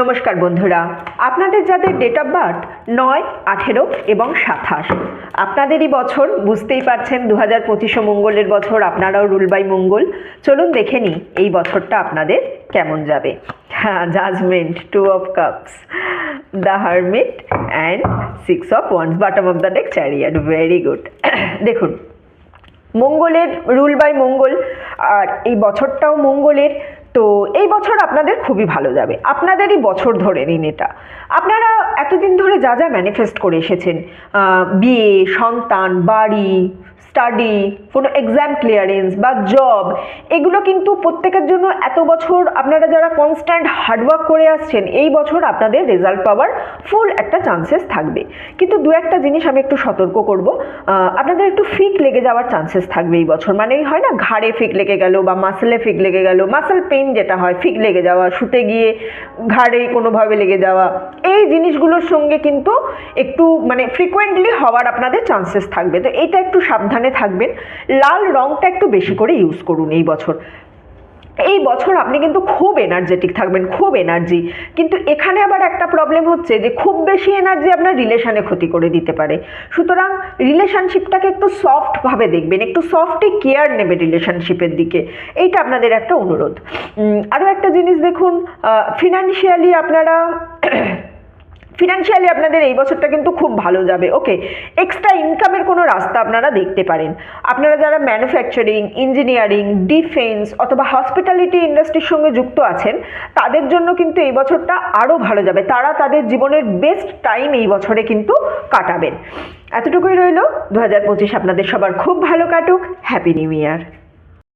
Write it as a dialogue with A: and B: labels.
A: নমস্কার বন্ধুরা। আপনাদের যাদের ডেট অফ বার্থ নয়, আঠেরো এবং সাতাশ। আপনাদেরই বছর বুঝতেই পারছেন দু হাজার পঁচিশে মঙ্গলের বছর, আপনারাও রুল বাই মঙ্গল। চলুন দেখে নিই এই বছরটা আপনাদের কেমন যাবে। হ্যাঁ judgement two of cups the hermit and six of wands bottom of the deck chariot very good দেখুন, মঙ্গলের রুল বাই মঙ্গল, আর এই বছরটাও মঙ্গলের তো এই বছর আপনাদের খুবই ভালো যাবে। আপনাদেরই বছর ধরে নিন এটা। আপনারা এতদিন ধরে যা যা ম্যানিফেস্ট করে এসেছেন বিয়ে, সন্তান, বাড়ি স্টাডি কোনো এক্সাম ক্লিয়ারেন্স বা জব এগুলো কিন্তু প্রত্যেকের জন্য এত বছর আপনারা যারা কনস্ট্যান্ট হার্ডওয়ার্ক করে আসছেন, এই বছর আপনাদের রেজাল্ট পাওয়ার ফুল একটা চান্সেস থাকবে। কিন্তু দু একটা জিনিস আমি একটু সতর্ক করব আপনাদের একটু ফিক লেগে যাওয়ার চান্সেস থাকবে এই বছর। মানে হয় না, ঘাড়ে ফিক লেগে গেল বা মাসেলে ফিক লেগে গেল মাসেল পেন যেটা হয় ফিক লেগে যাওয়া, শুতে গিয়ে ঘাড়ে কোনোভাবে লেগে যাওয়া এই জিনিসগুলোর সঙ্গে কিন্তু একটু মানে ফ্রিকোয়েন্টলি হওয়ার আপনাদের চান্সেস থাকবে। তো এইটা একটু সাবধানে থাকবেন। লাল রঙটা একটু বেশি করে ইউজ করুন এই বছর। এই বছর আপনি কিন্তু খুব এনার্জেটিক থাকবেন, খুব এনার্জি কিন্তু এখানে আবার একটা প্রবলেম হচ্ছে যে খুব বেশি এনার্জি আপনার রিলেশানে ক্ষতি করে দিতে পারে। সুতরাং রিলেশনশিপটাকে একটু সফটভাবে দেখবেন, একটু সফটই কেয়ার নেবে রিলেশনশিপের দিকে। এইটা আপনাদের একটা অনুরোধ। আরও একটা জিনিস দেখুন ফিনান্সিয়ালি আপনারা ফিনান্সিয়ালি আপনাদের এই বছরটা কিন্তু খুব ভালো যাবে ওকে এক্সট্রা ইনকামের কোনো রাস্তা আপনারা দেখতে পারেন। আপনারা যারা ম্যানুফ্যাকচারিং ইঞ্জিনিয়ারিং ডিফেন্স অথবা হসপিটালিটি ইন্ডাস্ট্রির সঙ্গে যুক্ত আছেন, তাদের জন্য কিন্তু এই বছরটা আরও ভালো যাবে। তারা তাদের জীবনের বেস্ট টাইম এই বছরে কিন্তু কাটাবেন। এতটুকুই রইল। দু হাজার পঁচিশ আপনাদের সবার খুব ভালো কাটুক। Happy new year